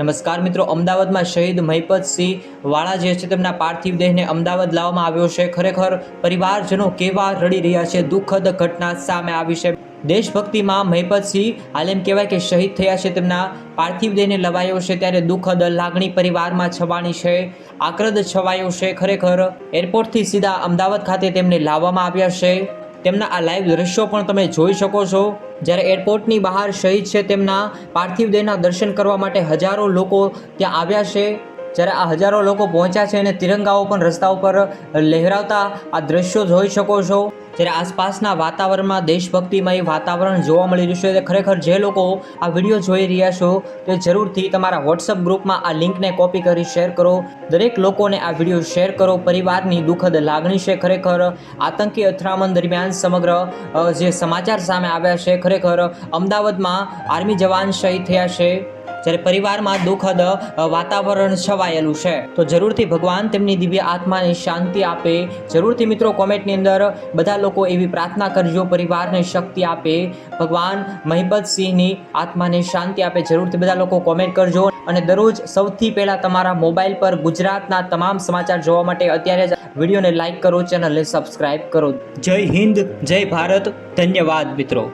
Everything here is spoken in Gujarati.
નમસ્કાર મિત્રો, અમદાવાદમાં શહીદ મહિપતસિંહ વાળા જે છે તેમના પાર્થિવ દેહને અમદાવાદ લાવવામાં આવ્યો છે. ખરેખર પરિવારજનો કેવા રડી રહ્યા છે? દુઃખદ ઘટના સામે આવી છે. દેશભક્તિમાં મહિપતસિંહ આલેમ કહેવાય કે શહીદ થયા છે તેમના પાર્થિવ દેહને લવાયો છે ત્યારે દુઃખદ લાગણી પરિવારમાં છવાની છે આક્રદ છવાયો છે. ખરેખર એરપોર્ટથી સીધા અમદાવાદ ખાતે તેમને લાવવામાં આવ્યા છે. તેમના આ લાઈવ દ્રશ્યો પણ તમે જોઈ શકો છો. જ્યારે એરપોર્ટની બહાર શહીદ છે તેમના પાર્થિવ દેહના દર્શન કરવા માટે હજારો લોકો ત્યાં આવ્યા છે. જ્યારે આ હજારો લોકો પહોંચ્યા છે અને તિરંગાઓ પણ રસ્તા ઉપર લહેરાવતા આ દ્રશ્યો જોઈ શકો છો. જ્યારે આસપાસના વાતાવરણમાં દેશભક્તિમય વાતાવરણ જોવા મળી રહ્યું છે ખરેખર જે લોકો આ વીડિયો જોઈ રહ્યા છો, તે જરૂરથી તમારા વોટ્સઅપ ગ્રુપમાં આ લિંકને કોપી કરી શેર કરો. દરેક લોકોને આ વીડિયો શેર કરો. પરિવારની દુઃખદ લાગણી છે, ખરેખર આતંકી અથડામણ દરમિયાન સમગ્ર જે સમાચાર સામે આવ્યા છે, ખરેખર અમદાવાદમાં આર્મી જવાન શહીદ થયા છે. જ્યારે પરિવારમાં દુઃખદ વાતાવરણ છવાયેલું છે. તો જરૂરથી ભગવાન તેમની દિવ્ય આત્માને શાંતિ આપે. જરૂરથી મિત્રો કોમેન્ટની અંદર બધા લોકો એવી પ્રાર્થના કરજો, પરિવારને શક્તિ આપે. ભગવાન મહિપતસિંહની આત્માને શાંતિ આપે. જરૂરથી બધા લોકો કોમેન્ટ કરજો. અને દરરોજ સૌથી પહેલાં તમારા મોબાઈલ પર ગુજરાતના તમામ સમાચાર જોવા માટે અત્યારે જ વિડીયોને લાઇક કરો, ચેનલને સબસ્ક્રાઈબ કરો. જય હિન્દ, જય ભારત. ધન્યવાદ મિત્રો.